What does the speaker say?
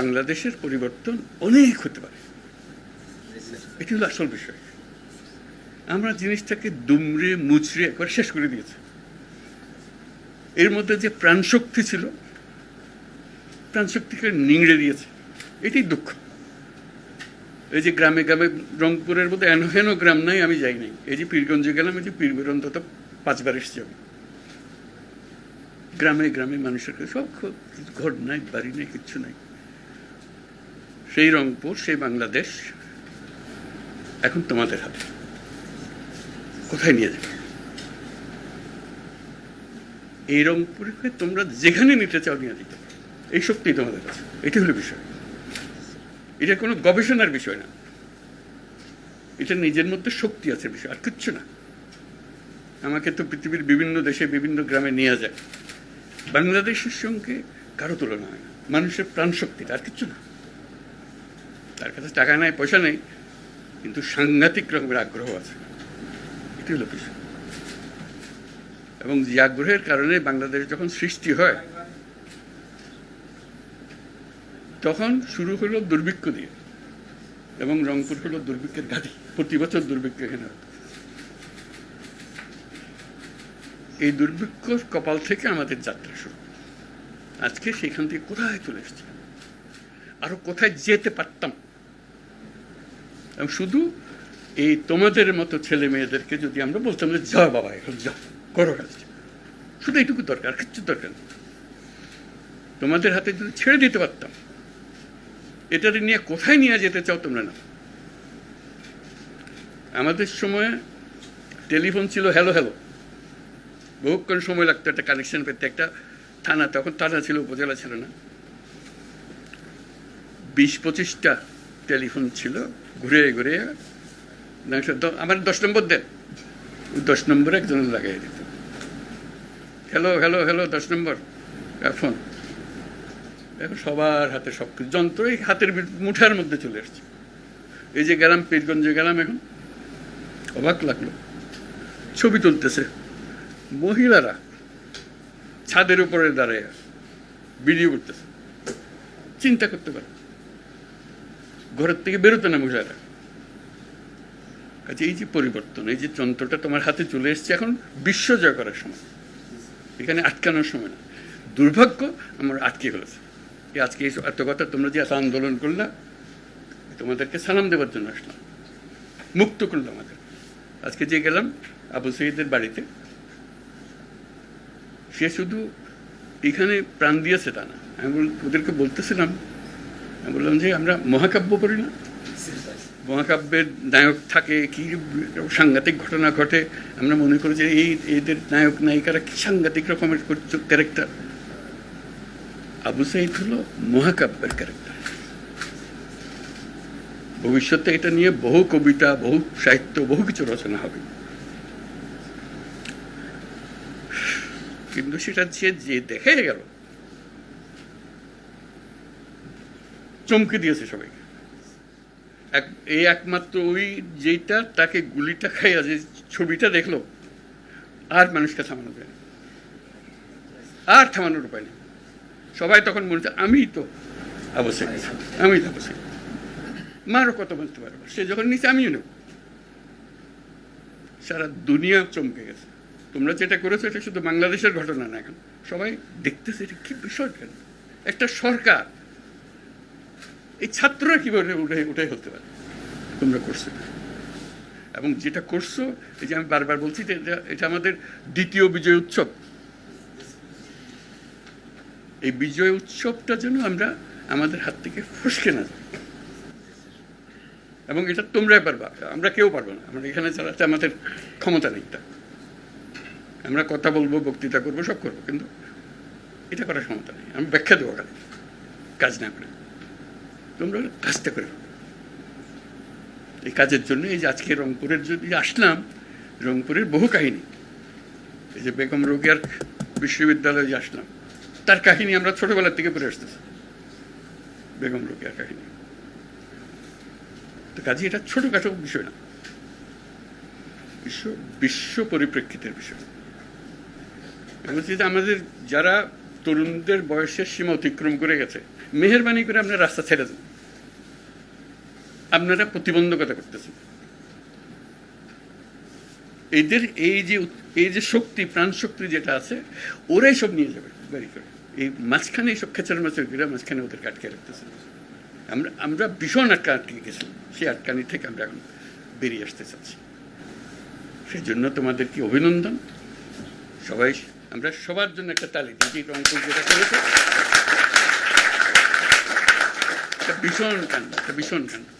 বাংলাদেশের পরিবর্তন অনেক হতে পারে। এটি হলো আসল বিষয়। আমরা জিনিসটাকে দুমড়ে মুচড়ে একবার শেষ করে দিয়েছি। এর মধ্যে যে প্রাণশক্তি ছিল, প্রাণশক্তিকে নিংড়ে দিয়েছে, এটাই দুঃখ। এই যে গ্রামে গ্রামে রংপুরের মধ্যে এন হেন গ্রাম নাই, আমি যাই নাই। এই যে পীরগঞ্জে গেলাম, এই যে পীরগঞ্জ অন্তত পাঁচবার এসেছি আমি। গ্রামে গ্রামে মানুষের সব ঘর নাই, বাড়ি নেই, কিচ্ছু নাই। সেই রংপুর, সেই বাংলাদেশ। এখন তোমাদের হাতে। কোথায় নিয়ে যাবে? এই রংপুরকে তোমরা যেখানে নিতে চাও নিয়ে দিতে এই শক্তি তোমাদের কাছে। এটি হলো বিষয়। এটা কোনো গবেষণার বিষয় না। এটা নিজের মধ্যে শক্তি আছে বিষয়, আর কিচ্ছু না। আমাকে তো পৃথিবীর বিভিন্ন দেশে, বিভিন্ন গ্রামে নিয়ে যায়। বাংলাদেশের সঙ্গে কারও তুলনা হয় না। মানুষের প্রাণ শক্তি আর কিচ্ছু না। তার কাছে টাকা নাই, পয়সা নেই, কিন্তু সাংঘাতিক রকমের আগ্রহ আছে। এটি হলো বিষয়। এবং যে আগ্রহের কারণে বাংলাদেশ যখন সৃষ্টি হয়, তখন শুরু হলো দুর্ভিক্ষ দিয়ে, এবং রংপুর হলো দুর্ভিক্ষের ঘাঁটি প্রতি বছর দুর্ভিক্ষ এখানে এই দুর্ভিক্ষ কপাল থেকে আমাদের যাত্রা শুরু। আজকে সেখান থেকে কোথায় চলে এসেছি আরও কোথায় যেতে পারতাম? এবং শুধু এই তোমাদের মতো ছেলে মেয়েদেরকে যদি আমরা বলতাম যে যাও বাবা, এখন যাও করো কাজ। শুধু এইটুকু দরকার, কিচ্ছু দরকার তোমাদের হাতে যদি ছেড়ে দিতে পারতাম এটা নিয়ে কোথায় নিয়ে যেতে চাও তোমরা না? আমাদের সময় টেলিফোন ছিল, হ্যালো হ্যালো। বহুক্ষণ সময় লাগতো, একটা কানেকশন পেতে, একটা থানা, তখন থানা ছিল, উপজেলা ছিল না। বিশ পঁচিশটা টেলিফোন ছিল ঘুরে ঘুরে আমার দশ নম্বর দেন। দশ নম্বরে একজন লাগাই দিত। হ্যালো হ্যালো হ্যালো দশ নম্বর। ফোন এখন সবার হাতে সব কিছু যন্ত্র এই হাতের মুঠার মধ্যে চলে এসছে এই যে গেলাম, পীরগঞ্জে গেলাম এখন। অবাক লাগল। ছবি তুলতেছে। মহিলারা ছাদের উপরে দাঁড়ায় ভিডিও করতেছে। চিন্তা করতে পারে। ঘরের থেকে বেরোতে না মহিলারা কাজে এই যে পরিবর্তন, এই যে যন্ত্রটা তোমার হাতে চলে এসছে, এখন বিশ্ব জয় করার সময়। এখানে আটকানোর সময় না। দুর্ভাগ্য আমার আটকে এই আজকে এই এত কথা তোমরা যে এত আন্দোলন করলা, তোমাদেরকে সালাম দেওয়ার জন্য আসলাম। মুক্ত করল আমাদের। আজকে যে গেলাম আবু সঈদের বাড়িতে, সে শুধু এখানে প্রাণ দিয়েছে তা না। আমি ওদেরকে বলতেছিলাম আমি বললাম যে আমরা মহাকাব্য পড়ি না। মহাকাব্যের নায়ক থাকে কি, সাংঘাতিক ঘটনা ঘটে। আমরা মনে করি যে এই এদের নায়ক, নায়িকারা কি সাংঘাতিক রকমের ক্যারেক্টার আবু সাইদ হলো মহাকাব্যের ক্যারেক্টার ভবিষ্যতে এটা নিয়ে বহু কবিতা, বহু সাহিত্য, বহু কিছু রচনা হবে। কিন্তু সেটা যে যে দেখে গেল চমকে দিয়েছে সবাইকে। এক, এই একমাত্র ওই যেইটা তাকে গুলিটা খাইয়া যে ছবিটা দেখল, আর মানুষকে থামানো যায়। আর থামানোর উপায় নেই। সবাই তখন মনে হচ্ছে আমি তো অবশ্যই আমি তো অবশ্যই মারও কত বলতে পারব সে যখন নিচে, আমিও নেব। সারা দুনিয়া চমকে গেছে। তোমরা যেটা করেছ, এটা শুধু বাংলাদেশের ঘটনা না এখন। সবাই দেখতেছে, এটা কি বিষয় কেন? একটা সরকার। এই ছাত্ররা কীভাবে উঠে উঠে হতে পারে? তোমরা করছ এবং যেটা করছ, এই যে আমি বারবার বলছি যে এটা এটা আমাদের দ্বিতীয় বিজয় উৎসব। এই বিজয় উৎসবটা যেন আমরা আমাদের হাত থেকে ফসকে না যায়। এবং এটা তোমরাই পারবা আমরা কেউ পারব না। আমরা এখানে চালাতে আমাদের ক্ষমতা নেই তা। আমরা কথা বলব, বক্তৃতা করব, সব করব, কিন্তু এটা করার ক্ষমতা নেই। আমি ব্যাখ্যা দেবো কাজ না করে। তোমরা কাজটা করে। এই কাজের জন্য এই যে আজকে রংপুরের যদি আসলাম, রংপুরের বহু কাহিনী। এই যে বেগম রোগিয়ার বিশ্ববিদ্যালয়ে যে আসলাম, তার কাহিনী আমরা ছোটবেলা থেকে পড়ে আসতেছি। বেগম রোগিয়ার কাহিনী। তো কাজে, এটা ছোটখাটো বিষয় না। বিশ্ব বিশ্ব পরিপ্রেক্ষিতের বিষয়। যে আমাদের যারা তরুণদের বয়সের সীমা অতিক্রম করে গেছে। মেহরবানি করে আপনার রাস্তা ছেড়ে দেন। আপনারা প্রতিবন্ধকতা করতেছেন। এদের এই যে এই যে শক্তি প্রাণ শক্তি যেটা আছে, ওরাই সব নিয়ে যাবে গাড়ি করে। এই মাঝখানে এইসব খেচার মাছের ঘিরে মাঝখানে ওদের আটকে রাখতেছে আমরা আমরা ভীষণ আটকা আটকে গেছিলাম সেই আটকানি থেকে আমরা এখন বেরিয়ে আসতে চাচ্ছি। সেই জন্য তোমাদেরকে অভিনন্দন? সবাই আমরা সবার জন্য একটা তালি দিই রংপুর যেটা করেছে। একটা ভীষণ কাণ্ড, একটা ভীষণ কাণ্ড।